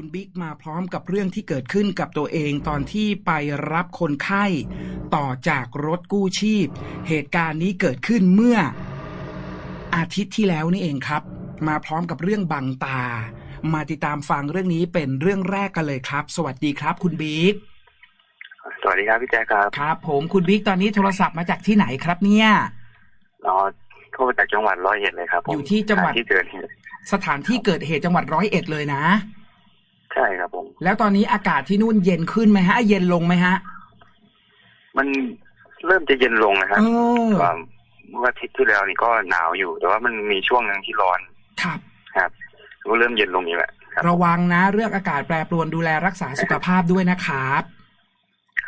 คุณบิ๊กมาพร้อมกับเรื่องที่เกิดขึ้นกับตัวเองตอนที่ไปรับคนไข้ต่อจากรถกู้ชีพ เหตุการณ์นี้เกิดขึ้นเมื่ออาทิตย์ที่แล้วนี่เองครับ มาพร้อมกับเรื่องบังตา มาติดตามฟังเรื่องนี้เป็นเรื่องแรกกันเลยครับ สวัสดีครับ คุณบิ๊กสวัสดีครับพี่แจ๊คครับครับ ผมคุณบิ๊กตอนนี้โทรศัพท์มาจากที่ไหนครับเนี่ยอ๋อโทรมาจากจังหวัดร้อยเอ็ดเลยครับผมอยู่ที่จังหวัดที่เกิดเหตุสถานที่เกิดเหตุจังหวัดร้อยเอ็ดเลยนะ ใช่ครับผม แล้วตอนนี้อากาศที่นู่นเย็นขึ้นไหมฮะ เย็นลงไหมฮะ มันเริ่มจะเย็นลงนะครับเออ ว่าเมื่ออาทิตย์ที่แล้วนี่ก็หนาวอยู่ แต่ว่ามันมีช่วงหนึงที่ร้อนครับ ครับก็เริ่มเย็นลงนี่แหละครับระวังนะ เรื่องอากาศแปรปรวนดูแลรักษาสุขภาพด้วยนะครับ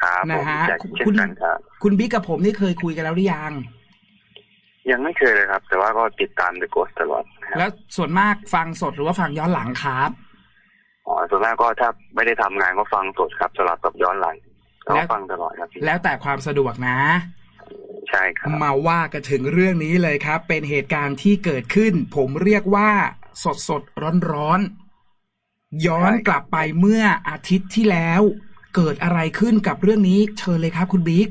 ครับผมนะฮะพี่แจ๊คคุณเช่นกันครับ คุณบิ๊กกับผมนี่เคยคุยกันแล้วหรือยัง ยังไม่เคยเลยครับ แต่ว่าก็ติดตาม The Ghost ตลอดนะครับแล้วส่วนมากฟังสดหรือว่าฟังย้อนหลังครับ อ๋อส่วนมากก็ถ้าไม่ได้ทำงานก็ฟังสดครับสลับกับย้อนหลังแล้วแล้วฟังตลอดครับพี่แล้วแต่ความสะดวกนะ ใช่ครับมาว่ากันถึงเรื่องนี้เลยครับ เป็นเหตุการณ์ที่เกิดขึ้น ผมเรียกว่าสดสดร้อนร้อนๆย้อนกลับไปเมื่ออาทิตย์ที่แล้ว เกิดอะไรขึ้นกับเรื่องนี้เชิญเลยครับ คุณบิ๊ก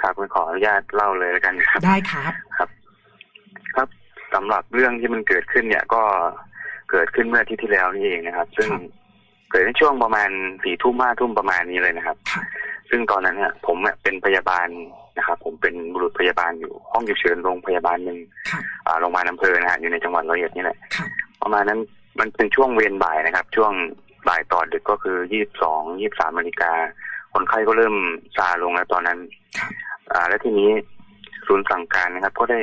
ครับคุณขออนุญาตเล่าเลยแล้วกันครับ ได้ครับครับ ครับสำหรับเรื่องที่มันเกิดขึ้นเนี่ยก็ เกิดขึ้นเมื่ออาทิตย์ที่แล้วนี่เองนะครับ ซึ่งครับเกิดในช่วงประมาณสี่ทุ่มห้าทุ่มประมาณนี้เลยนะครับครับซึ่งตอนนั้นเนี่ยผมเนี่ยเป็นพยาบาลนะครับ ผมเป็นบุรุษพยาบาลอยู่ห้องฉุกเฉินโรงพยาบาลหนึ่งครับอ่าโรงพยาบาลอำเภอนะฮะอยู่ในจังหวัดร้อยเอ็ดนี่แหละครับประมาณนั้นมันเป็นช่วงเวรบ่ายนะครับ ช่วงบ่ายต่อดึกก็คือยี่สิบสองยี่สิบสามนาฬิกาคนไข้ก็เริ่มซาลงแล้วตอนนั้นครับอ่า แล้วทีนี้ศูนย์สั่งการนะครับ ก็ได้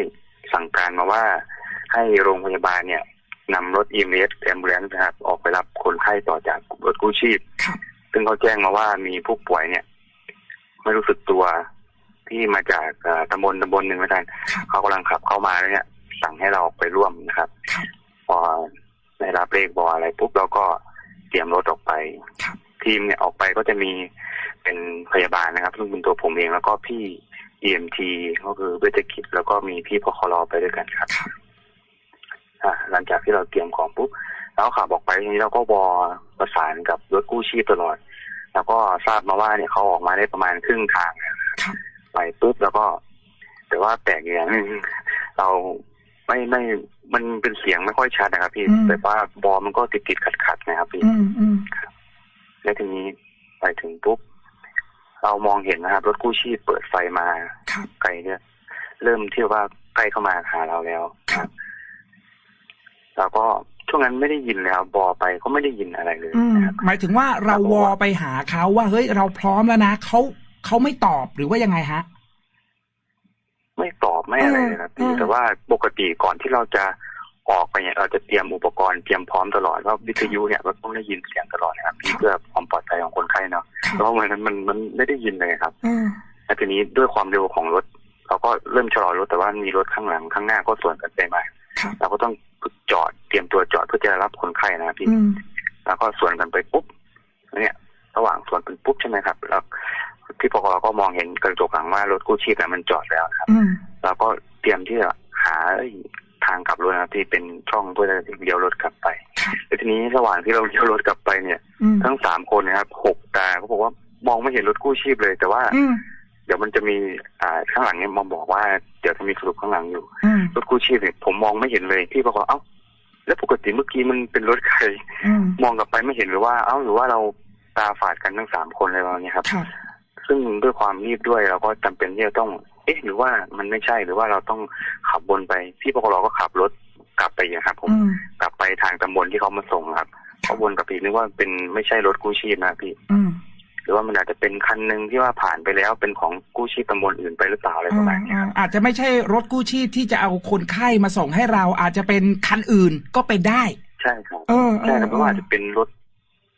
สั่งการมาว่าให้โรงพยาบาลเนี่ย นำรถ EMS ambulance นะครับออกไปรับคนไข้ต่อจากรถกู้ชีพครับซึ่งเขาแจ้งมาว่ามีผู้ป่วยเนี่ย ไม่รู้สึกตัวที่มาจากเอ่อตำบลตำบลหนึ่งแล้วกันครับเขากำลังขับเข้ามาแล้วเนี่ย สั่งให้เราออกไปร่วมนะครับครับ พอได้รับเลขบออะไรปุ๊บเราก็เตรียมรถออกไปครับทีมเนี่ยออกไปก็จะมีเป็นพยาบาลนะครับซึ่งเป็นตัวผมเองแล้วก็พี่ EMT ก็คือเวชกิจแล้วก็มีพี่พคลไปด้วยกันครับครับอ่า หลังจากที่เราเตรียมของปุ๊บแล้วขับออกไปทีนี้เราก็วอประสานกับรถกู้ชีพตลอด แล้วก็ทราบมาว่าเนี่ยเขาออกมาได้ประมาณครึ่งทางนะครับครับไปปุ๊บแล้วก็ แต่ว่าแปลกอย่างหนึงเราไม่ไม่มันเป็นเสียงไม่ค่อยชัดนะครับพี่อืมแต่ว่าบอมันก็ติดติดขัดขัดๆนะครับพี่อืมอืมแล้วทีนี้ไปถึงปุ๊บเรามองเห็นนะครับ รถกู้ชีพเปิดไฟมาครับไกลเนี่ยเริ่มที่ว่าใกล้เข้ามาหาเราแล้วครับ เราก็ช่วงนั้นไม่ได้ยินแล้วบอไปก็ไม่ได้ยินอะไรเลยอืมนะครับหมายถึงว่าเราวอไปหาเขาว่าเฮ้ยเราพร้อมแล้วนะเขาเขาไม่ตอบหรือว่ายังไงฮะ ไม่ตอบไม่อะไรเลยนะอืพี่มแต่ว่าปกติก่อนที่เราจะออกไปเนี่ยเราจะเตรียมอุปกรณ์เตรียมพร้อมตลอดว่าวิทยุเนี่ยเราต้องได้ยินเสียงตลอดนะครับพี่เพื่อความปลอดภัยของคนไข้เนาะครับเพราะวันนั้นมันมันไม่ได้ยินเลยครับอืมแล้วทีนี้ด้วยความเร็วของรถเราก็เริ่มชะลอรถแต่ว่ามีรถข้างหลังข้างหน้าก็สวนกันไปมาครับเราก็ต้อง จอดเตรียมตัวจอดเพื่อจะรับคนไข้นะครับพี่อืมแล้วก็สวนกันไปปุ๊บเนี่ย ระหว่างสวนกันปุ๊บใช่ไหมครับ แล้วที่ปกเราก็มองเห็นกระจกหลังว่ารถกู้ชีพเนี่ยมันจอดแล้วนะครับอืมเราก็เตรียมที่จะหาทางกลับรถนะครับที่เป็นช่องเพื่อจะเลี้ยวรถกลับไปครับแล้วทีนี้ระหว่างที่เราเลี้ยวรถกลับไปเนี่ยอืมทั้งสามคนนะครับหกตาเขาบอกว่ามองไม่เห็นรถกู้ชีพเลย แต่ว่าอืม เดี๋ยวมันจะมีอ่าข้างหลังเนี่ยมาบอกว่าเดี๋ยวจะมีสรุปข้างหลังอยู่อืมรถกู้ชีพเนี่ยผมมองไม่เห็นเลยพี่บอกว่าเอ้า แล้วปกติเมื่อกี้มันเป็นรถใครอืมมองกลับไปไม่เห็นหรือว่า เอ้าหรือว่าเราตาฝาดกันทั้งสามคนอะไรประมาณนี้ครับครับซึ่งด้วยความรีบด้วยเราก็จำเป็นที่จะต้อง เอ๊ะ หรือว่ามันไม่ใช่หรือว่าเราต้องขับวนไปพี่ปกรก็ขับรถกลับไปอย่างครับผมอืมกลับไปทางตำบลที่เขามาส่งครับเขาวนกลับไปนึกว่าเป็นไม่ใช่รถกู้ชีพนะพี่อืมห รือว่ามันอาจจะเป็นคันหนึ่งที่ว่าผ่านไปแล้วเป็นของกู้ชีพตำบลอื่นไปหรือเปล่าอะไรประมาณนี้ครับอาจจะไม่ใช่รถกู้ชีพที่จะเอาคนไข้มาส่งให้เราอาจจะเป็นคันอื่นก็เป็นได้ ใช่ครับเออเอใช่อครับเพราะว่าอาจจะเป็นรถ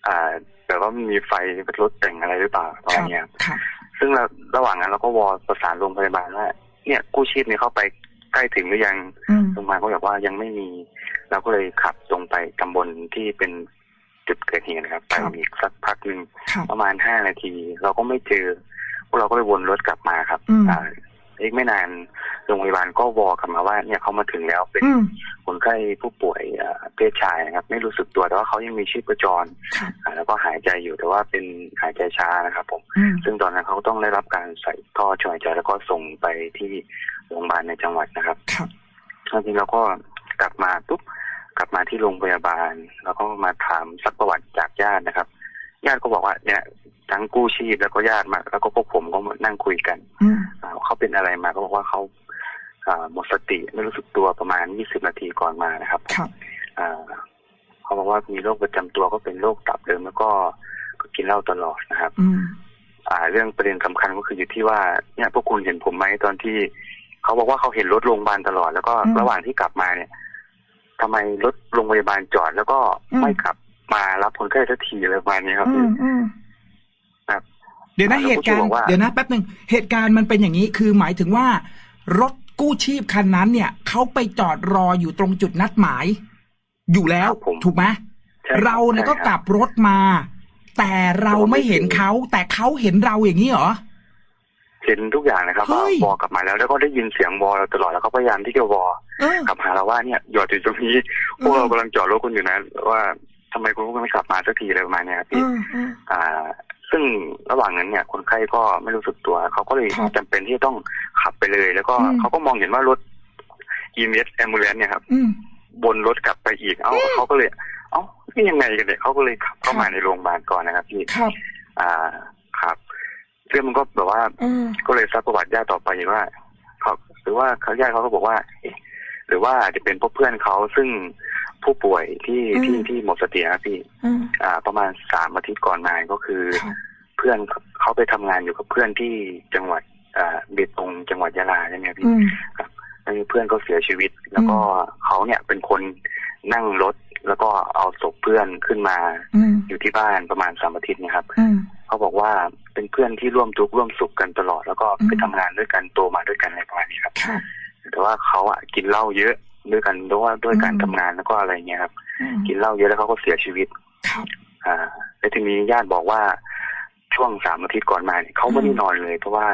อ่าแต่ว่ามีไฟเป็นรถแต่งอะไรหรือเปล่าประคมารัณบเนี้ยครับครับซึ่งเราระหว่างนั้นเราก็วอประสานโรงพยาบาลว่าเนี่ยกู้ชีพเนี่ยเข้าไปใกล้ถึงหรือยังอืมโรงพยาบาลก็บอกว่ายังไม่มี เราก็เลยขับตรงไปตำบลที่เป็น จุดเกิดเหตุนะครับไปอีกสักพักหนึ่งครับประมาณห้านาที เราก็ไม่เจอพวกเราก็เลยวนรถกลับมาครับอืมอ่าอีกไม่นานโรงพยาบาลก็วอกลับมาว่า เนี่ยเขามาถึงแล้วเป็นอืมคนไข้ผู้ป่วยเอ่อเพศชายนะครับ ไม่รู้สึกตัวแต่ว่าเขายังมีชีพจรครับอ่าแล้วก็หายใจอยู่แต่ว่าเป็นหายใจช้านะครับ ผมอืมซึ่งตอนนั้นเขาต้องได้รับการใส่ท่อช่วยหายใจแล้วก็ส่งไปที่โรงพยาบาลในจังหวัดนะครับครับจริงๆเราก็กลับมาปุ๊บ กลับมาที่โรงพยาบาล แล้วก็มาถามสักประวัติจากญาตินะครับ ญาติก็บอกว่าเนี่ยทั้งกู้ชีพแล้วก็ญาติมา แล้วก็พวกผมก็มานั่งคุยกันอืมอ่าเขาเป็นอะไรมาก็บอกว่าเขาอ่าหมดสติไม่รู้สึกตัวประมาณ 20 นาทีก่อนมานะครับครับอ่าเขาบอกว่ามีโรคประจำตัวก็เป็นโรคตับเดิมแล้วก็ก็กินเหล้าตลอดนะครับอืมอ่า เรื่องประเด็นสำคัญก็คืออยู่ที่ว่าเนี่ยพวกคุณเห็นผมไหมตอนที่ เขาบอกว่าเขาเห็นรถโรงพยาบาลตลอดแล้วก็อืมระหว่างที่กลับมาเนี่ย ทำไมรถโรงพยาบาลจอดแล้วก็อืมไม่กลับมารับคนไข้สักทีอะไรประมาณนี้ครับอืพี่มอืมครับ เดี๋ยวนะแล้วเหตุการผู้ช่วยบณ์อกว่าเดี๋ยวนะแป๊บหนึ่งเหตุการณ์มันเป็นอย่างนี้คือหมายถึงว่ารถกู้ชีพคันนั้นเนี่ยเขาไปจอดรออยู่ตรงจุดนัดหมาย อยู่แล้วครับผมถูกไหมใช่คบเราเนี่ยก็ใช่คกลับรถมา แต่เราไม่เห็นเขาแต่เขาเห็นเราอย่างนี้เหรอเห็นทุกอย่างนะครับเฮ้ว่ายวอกลับมาแล้วแล้วก็ได้ยินเสียงวอเราตลอดแล้วเขาพยายามที่จะวอเออ กลับหาเราว่าเนี่ยหยอดอยู่ตรงนี้พวกเรากำลังจอดรถคุณอยู่นะ ว่าทำไมคุณไม่กลับมาสักทีอะไรประมาณเนี้ยครับเอพี่อเอออ่า ซึ่งระหว่างนั้นเนี่ย คนไข้ก็ไม่รู้สึกตัว เขาก็เลยครับจำเป็นที่จะต้องขับไปเลย แล้วก็อืมเขาก็มองเห็นว่ารถ EMS ambulance เนี่ยครับอืมบนรถกลับไปอีก เอ้าอืมเขาก็เลย เอ้านี่ยังไงกันเนี่ยเขาก็เลยขับเข้าครับมาในโรงพยาบาลก่อนนะครับพี่ครับอ่าครับเรื่องมันก็แบบว่าเออก็เลยซักประวัติญาติต่อไปว่าเขาหรือว่าเขาญาติเขาก็บอกว่าเอ๊ะ หรือว่าอาจจะเป็นพวกเพื่อนเขาซึ่งผู้ป่วยที่ที่ที่หมดสติครับพี่เอออ่า ประมาณสามอาทิตย์ก่อนมาก็คือครับเพื่อนเขาไปทำงานอยู่กับเพื่อนที่จังหวัดอ่าเบตงจังหวัดยะลาใช่ไหมครับอืพี่มแล้วมีเพื่อนเขาเสียชีวิต แล้วก็เขาเนี่ยเป็นคนนั่งรถแล้วก็เอาศพเพื่อนขึ้นมาอืมอยู่ที่บ้านประมาณสามอาทิตย์เนะครับอืมเขาบอกว่าเป็นเพื่อนที่ร่วมทุกข์ร่วมสุขกันตลอด แล้วก็อืมไปทำงานด้วยกันโตมาด้วยกันอะไรประมาณนี้ครับครับ แต่ว่าเขาอะกินเหล้าเยอะด้วยกันด้วยว่าด้วยการอืมทำงานแล้วก็อะไรเงี้ยครับอืมกินเหล้าเยอะแล้วเขาก็เสียชีวิตครับอ่า แล้วทีนี้ญาติบอกว่าช่วงสามอาทิตย์ก่อนมาเนี่ยเขาไม่ได้นอนเลยเพราะว่า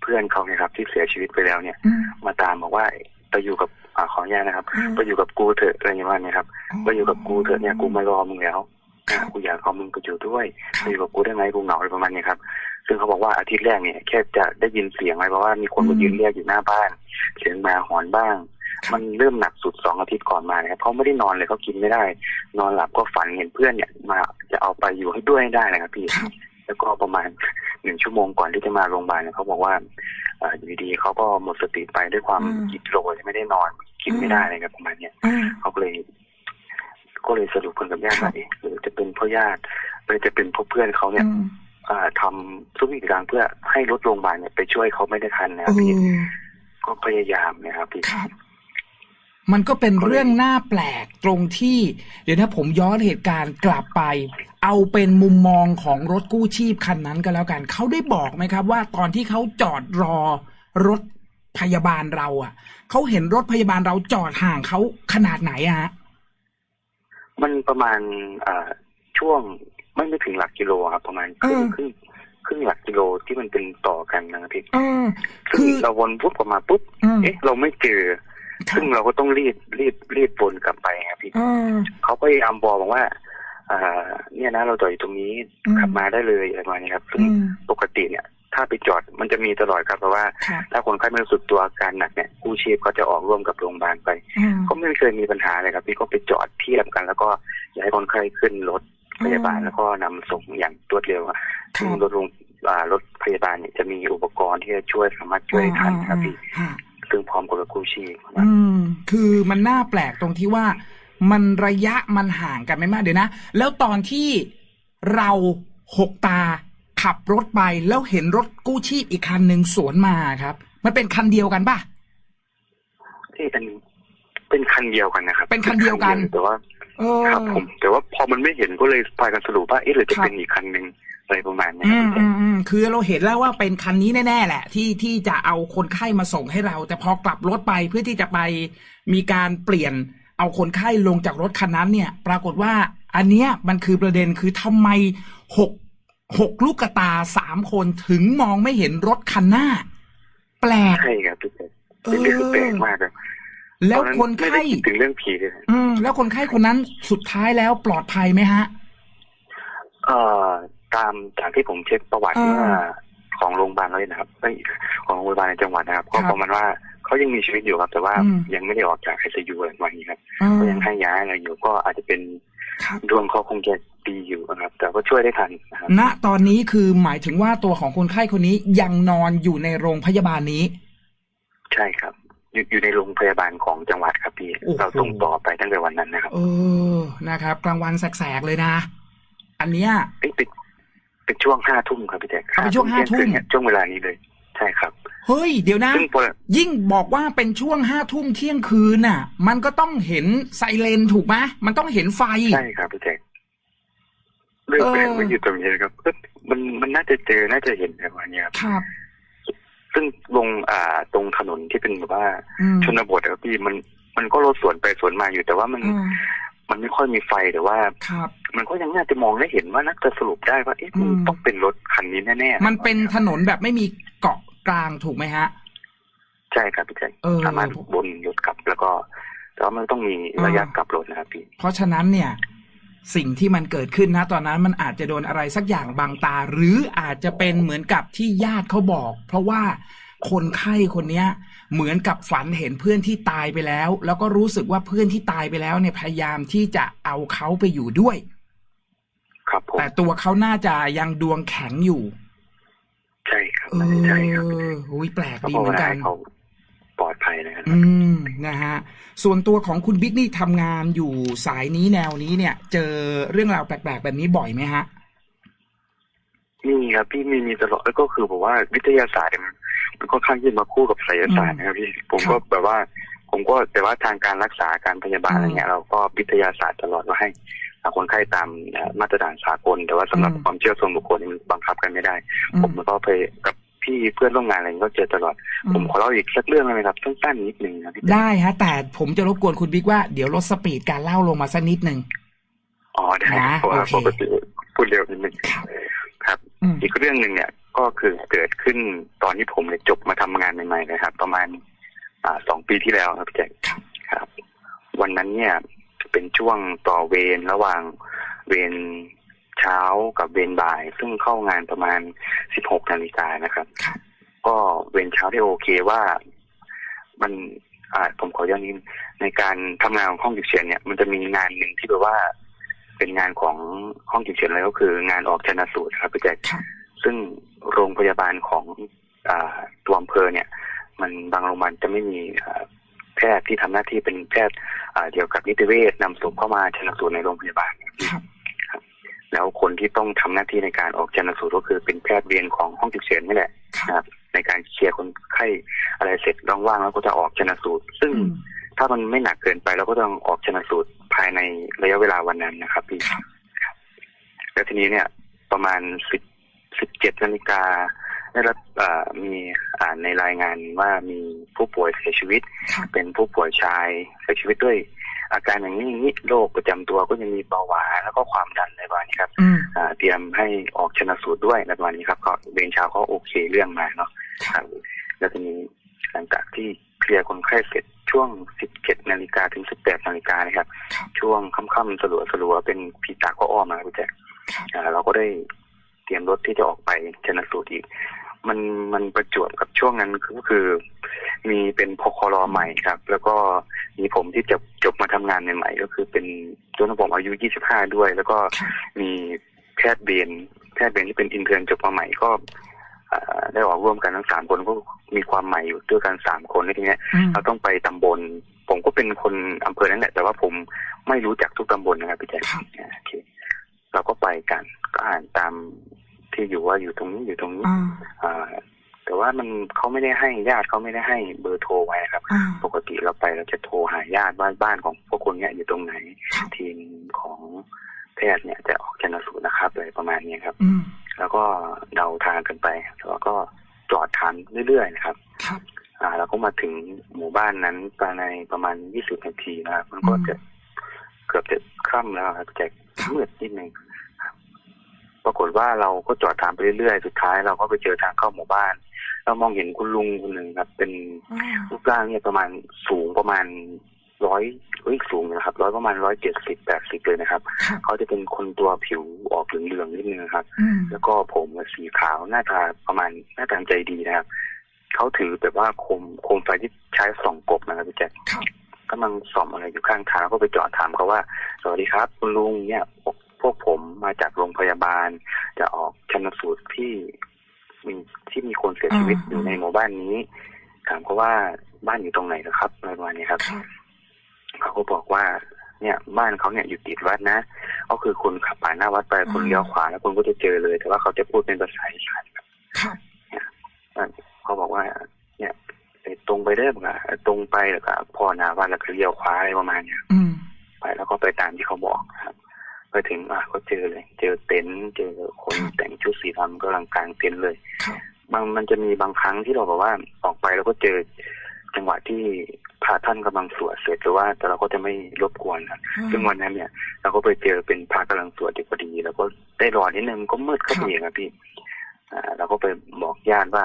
เพื่อนเขาเนี่ยครับที่เสียชีวิตไปแล้วเนี่ยอืมมาตามบอกว่าไปอยู่กับอ่าขออนุญาตนะครับอืมไปอยู่กับกูเถอะอะไรอย่างเงี้ยนะครับไปอยู่กับกูเถอะเนี่ยกูไม่รอมึงแล้วคอ่ารับ กูอยากเอามึงไปอยู่ด้วยคไปรับอยู่กับกูได้ไหมกูเหงาอะไรประมาณนี้ครับซึ่งเขาบอกว่าอาทิตย์แรกเนี่ยแค่จะได้ยินเสียงอะไรเพราะว่ามีคนมาอืมยืนเรียกอยู่หน้าบ้าน เสียงหมาหอนบ้างครับมันเริ่มหนักสุดสองอาทิตย์ก่อนมานะครับเขาไม่ได้นอนเลยเขากินไม่ได้ นอนหลับก็ฝันเห็นเพื่อนเนี่ยมาจะเอาไปอยู่ให้ด้วยให้ได้นะครับพี่ครับแล้วก็ประมาณหนึ่งชั่วโมงก่อนที่จะมาโรงพยาบาลเนี่ยเขาบอกว่าเอ่ออยู่ดีๆเขาก็หมดสติไปด้วยความอืมกิดโรยไม่ได้นอนกินไม่ได้อะไรครับประมาณเนี้ยอืมเขาก็เลย ก็เลยสรุปกันกับญาติครัว่าบเอ๊ะหรือจะเป็นเพราะญาติหรือจะเป็นเพราะเพื่อนเขาเนี่ยอืมอ่าทำทุกวิถีทางเพื่อให้รถโรงพยาบาลเนี่ยไปช่วยเขาไม่ได้ทันนะคเอรับพี่อก็พยายามนะครับพี่ครับมันก็เป็นเรื่องน่าแปลกตรงที่ เดี๋ยวถ้าผมย้อนเหตุการณ์กลับไป เอาเป็นมุมมองของรถกู้ชีพคันนั้นก็แล้วกันเขาได้บอกไหมครับ ว่าตอนที่เขาจอดรอรถพยาบาลเรา อะเขาเห็นรถพยาบาลเราจอดห่างเขาขนาดไหนอะฮะ มันประมาณอ่าช่วงไม่ไม่ถึงหลักกิโลครับ ประมาณครึ่งเออครึ่งครึ่งหลักกิโลที่มันเป็นต่อกันนะครับพี่เออซึ่คืงอเราวนปุ๊บออกมาปุ๊บอืมเอ๊ะ เราไม่เจอครัซึ่บงเราก็ต้องรีบรีบรีบวนกลับไปครับพี่เออเขาก็พยายามบอกบอกว่าอ่าเนี่ยนะเราจอดอยู่ตรงนี้อืมขับมาได้เลยอะไรประมาณนี้ครับ ซึ่งอืมปกติเนี่ย ถ้าไปจอดมันจะมีตลอดครับเพราะว่าครับถ้าคนไข้ไม่รู้สึกตัวอาการหนักเนี่ยกู้ชีพก็จะออกร่วมกับโรงพยาบาลไปอืมก็ไม่เคยมีปัญหาเลยครับ พี่ก็ไปจอดเทียบกัน แล้วก็อยากให้คนไข้ขึ้นรถพยาบาลอืมแล้วก็นำส่งอย่างรวดเร็วอะคซึ่งรับรถโรงอ่ารถพยาบาลเนี่ยจะมีอุปกรณ์ที่จะช่วยสามารถช่วยทันครับพี่อ่าซึ่งพร้อมกับรถกู้ชีพครับอืมคือมันน่าแปลกตรงที่ว่า มันระยะมันห่างกันไม่มากเดี๋ยวนะ แล้วตอนที่เราหกตา ขับรถไปแล้วเห็นรถกู้ชีพอีกคันหนึ่งสวนมาครับ มันเป็นคันเดียวกันป่ะที่เป็นเป็นคันเดียวกันนะครับ เป็นคันเดียวกันแต่ว่าเออครับผม แต่ว่าพอมันไม่เห็นก็เลยพากันสรุปว่าเอ๊ะหรือจะครับเป็นอีกคันหนึ่งอะไรประมาณเนี้ยอืคมรับอืมอืมคือเราเห็นแล้วว่าเป็นคันนี้แน่ๆแหละ ที่ที่จะเอาคนไข้มาส่งให้เรา แต่พอกลับรถไปเพื่อที่จะไปมีการเปลี่ยนเอาคนไข้ลงจากรถคันนั้นเนี่ย ปรากฏว่าอันเนี้ยมันคือประเด็นคือทำไมหก หกลูกกระตาสามคนถึงมองไม่เห็นรถคันหน้า แปลกใช่ครับพี่แจ๊คเอเป็นเรื่องที่แปลกอมากเลยแล้วตอคนไม่ไข้ได้คิดถึงเรื่องผีเลยอืม แล้วคนไข้คนนั้นสุดท้ายแล้วปลอดภัยไหมฮะ เอ่อ ตามจากที่ผมเช็คประวัติอ่าเมื่อของโรงพยาบาลเลยนะครับเอ้ยของโรงพยาบาลในจังหวัดนะครับครัก็บประมาณว่าเขายังมีชีวิตอยู่ครับ แต่ว่าอืมยังไม่ได้ออกจากไอซียูอะไรประมาณนี้ครับเออก็ยังให้ยาอะไรอยู่ก็อาจจะเป็นครับ ดวงเขาคงจะดีอยู่นะครับ แต่ก็ช่วยได้ทันนะครับณตอนนี้คือหมายถึงว่าตัวของคนไข้คนนี้ยังนอนอยู่ในโรงพยาบาลนี้ ใช่ครับอยู่อยู่ในโรงพยาบาลของจังหวัดครับพี่โอ้โหเราส่งต่อไปตั้งแต่วันนั้นนะครับเออนะครับ กลางวันแสกๆเลยนะ อันเนี้ยเอ้ยเป็นเป็นช่วงห้าทุ่มครับพี่แจ๊คเอาเป็นช่วงห้าทุ่มเที่ยงคืนเนี่ยช่วงเวลานี้เลย ใช่ครับ เฮ้ย เดี๋ยวนะ ซึ่งพอยิ่งบอกว่าเป็นช่วงห้าทุ่มเที่ยงคืนน่ะ มันก็ต้องเห็นไซเรนถูกไหมมันต้องเห็นไฟ ใช่ครับพี่แจ๊คเรื่องแปลกเออมันอยู่ตรงนี้นะครับเอ้ยมันมันน่าจะเจอน่าจะเห็นประมาณนี้ครับครับ ซึ่งลงอ่าตรงถนนที่เป็นแบบว่าอืมชนบทอะครับพี่มันมันก็รถสวนไปสวนมาอยู่แต่ว่ามัน อ่ามันไม่ค่อยมีไฟแต่ว่า ครับ มันก็ยังน่าจะมองได้เห็นว่านักจะสรุปได้ว่าเอ๊ะมันอืม ต้องเป็นรถคันนี้แน่ๆมันเป็นถนนแบบไม่มีเกาะ กลางถูกไหมฮะ ใช่ครับพี่แจ๊คเออ สามารถบนรถกลับ แล้วก็แต่ว่ามันต้องมีระยะกลับรถนะครับพี่เพราะฉะนั้นเนี่ย สิ่งที่มันเกิดขึ้นนะ ตอนนั้นมันอาจจะโดนอะไรสักอย่างบางตา หรืออาจจะเป็นเหมือนกับที่ญาติเขาบอก เพราะว่าคนไข้คนเนี้ย เหมือนกับฝันเห็นเพื่อนที่ตายไปแล้ว แล้วก็รู้สึกว่าเพื่อนที่ตายไปแล้วเนี่ยพยายามที่จะเอาเขาไปอยู่ด้วย ครับผมแต่ตัวเขาน่าจะยังดวงแข็งอยู่ ใช่ครับเอน่าจะใช่ครับอหุยแปลกก็ดีภาเหวมือนนากันให้เขาปลอดภัยนะครับอืมนะฮะส่วนตัวของคุณบิ๊กนี่ทำงานอยู่สายนี้แนวนี้เนี่ย เจอเรื่องราวแปลกๆแบบนี้บ่อยไหมฮะมีครับพี่มีมีตลอดแล้วก็คือบอกว่าวิทยาศาสตร์เนี่ยมันมันค่อนข้างที่มาคู่กับไสยศาสตร์นะครับพี่ผมก็แบบว่า ผมก็แต่ว่าทางการรักษาการพยาบาลอืมอะไรเงี้ยเราก็วิทยาศาสตร์ตลอดว่าให้ คนไข้ตามมาตรฐานสากล แต่ว่าสำหรับอืมความเชื่อส่วนบุคคลนี่มันบังคับกันไม่ได้อืผมก็ไปกับพี่เพื่อนร่วมงานอะไรเงี้ยก็เจอตลอด ผมขอเล่าอีกสักเรื่องได้ไหมครับสั้นๆนิดนึงนะพี่ได้ฮะ แต่ผมจะรบกวนคุณบิ๊กว่าเดี๋ยวลดสปีดการเล่าลงมาสักนิดหนึ่งอ๋อได้นะเพราะว่าโอเคปกติพูดเร็วนิดนึงครับครับอืมอีกเรื่องหนึ่งเนี่ยก็คือเกิดขึ้นตอนที่ผมเนี่ยจบมาทำงานใหม่ๆนะครับ ประมาณอ่าสองปีที่แล้วครับพี่แจ็คครับครับวันนั้นเนี่ย เป็นช่วงต่อเวรระหว่างเวรเช้ากับเวรบ่าย ซึ่งเข้างานประมาณสิบหกนาฬิกานะครับครับก็เวรเช้าได้โอเคว่ามันอ่าผมขอย้อนนิดนึงในการทำงานของห้องฉุกเฉินเนี่ยมันจะมีงานหนึ่งที่แบบว่า เป็นงานของห้องฉุกเฉินเลยก็คืองานออกชนะสูตรครับพี่แจ๊คครับซึ่งโรงพยาบาลของอ่าตัวอำเภอเนี่ย มันบางโรงพยาบาลจะไม่มีอ่าแพทย์ที่ทำหน้าที่เป็นแพทย์อ่าเกี่ยวกับนิติเวชนำศพเข้ามาชนะสูตรในโรงพยาบาลครับแล้วคนที่ต้องทำหน้าที่ในการออกชนสูตรก็คือเป็นแพทย์เวียนของห้องฉุกเฉินนี่แหละครับนะครับ ในการเคลียร์คนไข้อะไรเสร็จว่างๆแล้วก็จะออกชนสูตร ซึ่งอืมถ้ามันไม่หนักเกินไปเราก็ต้องออกชนสูตรภายในระยะเวลาวันนั้นนะครับพี่ครับแล้วทีนี้เนี่ย ประมาณสิบสิบเจ็ดนาฬิกา ได้รับอ่ามีอ่านในรายงานว่ามีผู้ป่วยเสียชีวิตครับเป็นผู้ป่วยชายเสียชีวิตด้วย อาการอย่างนี้อย่างนี้โรคประจำตัวก็จะมีเบาหวานแล้วก็ความดันในวันนี้ครับอืมอ่าเตรียมให้ออกชนะสูตรด้วยในวันนี้ครับก็เวรเช้าเขาโอเคเรื่องมาเนาะครับแล้วทีนี้หลังจากที่เคลียร์คนไข้เสร็จช่วง 17 นาฬิกาถึง 18 นาฬิกานะครับครับช่วงค่ำๆสลัวสลัวๆเป็นพีตาก็อ้อมมาพี่แจ๊คครับอ่าเราก็ได้เตรียมรถที่จะออกไปชนะสูตรอีก มันมันประจวบกับช่วงนั้นก็คือ มีเป็นพครใหม่ครับ แล้วก็มีผมที่จบจบมาทำงานใหม่ๆก็คือเป็นจนผมอายุ 25 ด้วย แล้วก็ครับมีแพทย์เบนแพทย์เบนที่เป็นอินเทอร์นจบมาใหม่ก็อ่าได้ออกร่วมกันทั้งสามคนก็มีความใหม่อยู่ด้วยกันสามคนแล้วทีเนี้ยอืมเราต้องไปตำบล ผมก็เป็นคนอำเภอนั้นแหละ แต่ว่าผมไม่รู้จักทุกตำบลนะครับพี่แจ๊คครับอ่าโอเคเราก็ไปกัน ก็อ่านตาม ที่อยู่ว่าอยู่ตรงนี้อยู่ตรงนี้อ่าอ่า แต่ว่ามันเขาไม่ได้ให้ญาติเขาไม่ได้ให้เบอร์โทรไว้ครับอ่าปกติเราไปเราจะโทรหาญาติว่าบ้านของพวกคนเนี้ยอยู่ตรงไหนครับทีมของแพทย์เนี่ยจะออกชนสูตรนะครับอะไรประมาณนี้ครับอืมแล้วก็เดาทางกันไปแล้วก็จอดทานเรื่อยๆนะครับครับอ่าเราก็มาถึงหมู่บ้านนั้นภายในประมาณ20นาทีนะครับ มันก็อืมจะเกือบจะค่ำแล้วครับแจ็คครับมืดนิดนึงครับ ปรากฏว่าเราก็จอดถามไปเรื่อยๆ สุดท้ายเราก็ไปเจอทางเข้าหมู่บ้าน เรามองเห็นคุณลุงคนหนึ่งครับ เป็นอ่ารูปร่างเนี่ยประมาณสูงประมาณร้อยเฮ้ยสูงอยู่นะครับร้อยประมาณร้อยเจ็ดสิบแปดสิบเลยนะครับครับเขาจะเป็นคนตัวผิวออกเหลืองๆนิดนึงครับอืมแล้วก็ผมสีขาวหน้าตาประมาณหน้าตาใจดีนะครับ เขาถือแบบว่าโคมโคมไฟที่ใช้ส่องกบนะครับพี่แจ๊คครับกำลังส่องอะไรอยู่ข้างทางแล้วก็ไปจอดถามเขาว่า สวัสดีครับ คุณลุงเนี่ย พวกพวกผมมาจากโรงพยาบาล จะออกชันสูตรที่มีที่มีคนเสียชีวิตอยู่ในหมู่บ้านนี้ ถามเขาว่าบ้านอยู่ตรงไหนนะครับอะไรประมาณนี้ครับครับ เขาก็บอกว่า เนี่ย บ้านเขาเนี่ยอยู่ติดวัดนะ ก็คือคุณขับผ่านหน้าวัดไปคุณเลี้ยวขวาแล้วคุณก็จะเจอเลย แต่ว่าเขาจะพูดเป็นภาษาอีสานครับครับเขาบอกว่า เนี่ยไปตรงไปได้ปะตรงไปแล้วก็พอหน้าวัดแล้วก็เลี้ยวขวาอะไรประมาณเนี้ยอืมไปแล้วก็ไปตามที่เขาบอกครับ ไปถึงอะก็เจอเลย เจอเต็นท์เจอคนแต่งชุดสีดำกำลังกางเต็นท์เลยครับบางมันจะมีบางครั้งที่เราบอกว่าออกไปแล้วก็เจอจังหวะที่พระท่านกำลังสวดเสร็จหรือว่าแต่เราก็จะไม่รบกวนครับซึ่งวันนั้นเนี่ย เราก็ไปเจอเป็นพระกำลังสวดอยู่พอดี แล้วก็ได้รอนิดนึงก็มืดเข้าไปเองครับพี่ อ่าเราก็ไปบอกญาติว่า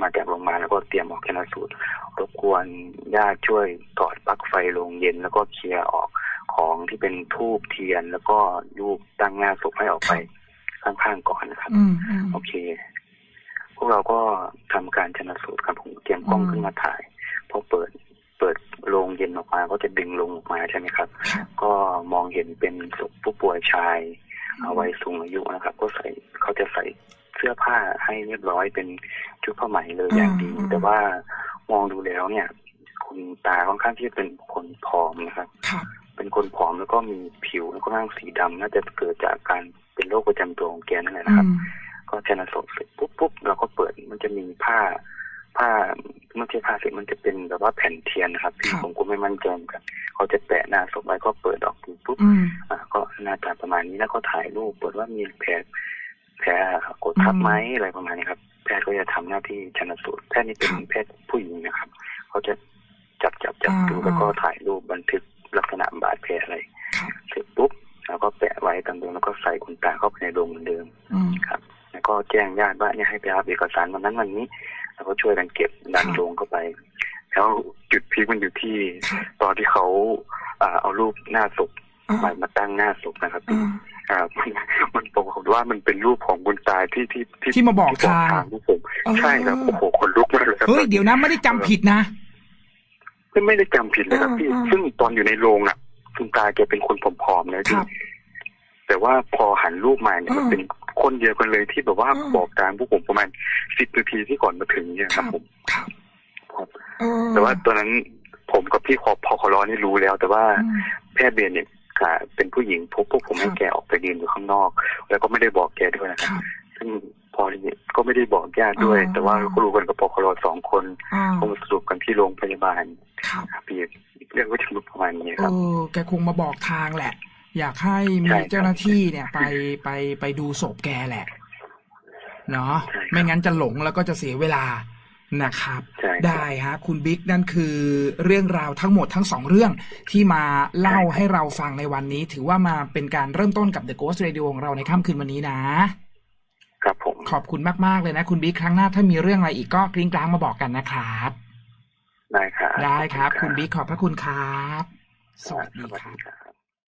มาจากโรงพยาบาลแล้วก็เตรียมออกชนสูตรรบกวนญาติช่วยถอดปลั๊กไฟลงเย็นแล้วก็เคลียร์ออก ของที่เป็นทูบเทียน แล้วก็รูปตั้งหน้าศพให้ออกไปข้างๆก่อนนะครับอืมอืมโอเค พวกเราก็ทำการชนสูตรครับผมเตรียมกล้องอืมขึ้นมาถ่ายพอเปิดเปิดโรงเย็นออกมาก็จะดึงลงออกมาใช่ไหมครับครับก็มองเห็นเป็นศพผู้ป่วยชายเอาไว้สูงอายุนะครับ ก็ใส่เขาจะใส่เสื้อผ้าให้เรียบร้อยเป็นชุดผ้าไหมเลยอย่างดีอืมแต่ว่ามองดูแล้วเนี่ย คุณตาค่อนข้างที่จะเป็นคนผอมนะครับครับ เป็นคนผอมแล้วก็มีผิวค่อนข้างสีดำน่าจะเกิดจากการเป็นโรคประจำตัวของแกนั่นแหละอืนะครับมก็ชนะสูตรเสร็จปุ๊บปุ๊บเราก็เปิดมันจะมีผ้า ผ้าไม่ใช่ผ้าเสร็จมันจะเป็นแบบว่าแผ่นเทียนนะครับที่ผมก็ไม่มั่นใจเหมือนกันเขาจะแปะหน้าศพไว้ก็เปิดออกดูปุ๊บอืมอ่าก็หน้าตาประมาณนี้แล้วก็ถ่ายรูปเปิดว่ามีแผลแผลกดทับไหมอะไรประมาณนี้ครับ แพทย์ก็จะทำหน้าที่ชนสูตรแพทย์นี่เป็นแพทย์ผู้หญิงนะครับ เขาจะจับจับจับดูแล้วก็ถ่ายรูปบันทึกลักษ ณะบาดแผลอะไรครับเสร็จปุ๊บแล้วก็แปะไว้ตามเดิมแล้วก็ใส่คุณตาเข้าไปในโรงเหมือนเดิมอืมครับ แล้วก็แจ้งญาติว่าเนี่ยให้ไปรับเอกสารวันนั้นวันนี้แล้วก็ช่วยกันเก็บดันครับโรงเข้าไป แล้วจุดพีคมันอยู่ที่ครับตอนที่เขาอ่าเอารูปหน้าศพอ่ามามาตั้งหน้าศพนะครับอ่าอ่ามันมันบอกผมว่ามันเป็นรูปของคุณตาที่ที่ที่มาบอกทางที่ผมใช่ครับโอ้โหคนลุกมากเลยครับเฮ้ยเดี๋ยวนะไม่ได้จำผิดนะ ไม่ไม่ได้จำผิดเลยครับพี่อ่าอ่าซึ่งตอนอยู่ในโรงอะ คุณตาแกเป็นคนผอมๆนะคพี่รับแต่ว่าพอหันรูปมาเนี่ยอ่ามัมันเป็นคนเดียวกันเลยที่แบบว่าอ่าบอกทางพวกผมประมาณสิบนาทีที่ก่อนมาถึงเนี่ยครับผมครับครับเออแต่ว่าตอนนั้นผมกับพี่คอพอคอรอนี่รู้แล้ว แต่ว่าอืมแพทย์เบียนเนี่ยค่ะเป็นผู้หญิงพบพวกผมให้ครับแกออกไปยืนอยู่ข้างนอก แล้วก็ไม่ได้บอกแกด้วยนะคครับรับซึ่ง พอเนี่ยก็ไม่ได้บอกญาติด้วยอ่าแต่ว่าก็รู้กันกับปครสองคนอ่าก็มาสรุปกันที่โรงพยาบาลครับครับพี่เรื่องก็จะรู้ประมาณนี้เอครับอแกคงมาบอกทางแหละ อยากให้มีใช่ครับเจ้าหน้าที่เนี่ยไปไปไปดูศพแกแหละเนาะใช่ครับไม่งั้นจะหลงแล้วก็จะเสียเวลานะครับใช่ครับ ได้ฮะ คุณบิ๊กนั่นคือเรื่องราวทั้งหมดทั้งสองเรื่องที่มาเล่าให้เราฟังในวันนี้ ถือว่ามาเป็นการเริ่มต้นกับ The Ghost Radio ของเราในค่ำคืนวันนี้นะครับผม ขอบคุณมาก ๆ เลยนะ คุณบิ๊กครั้งหน้าถ้ามีเรื่องอะไรอีกก็กริ้งกลางมาบอกกันนะครับ ได้ครับ ได้ครับขอคุณณบิ๊กขอบพระคุณครับ สวัสดีสวัสครัดีบครับ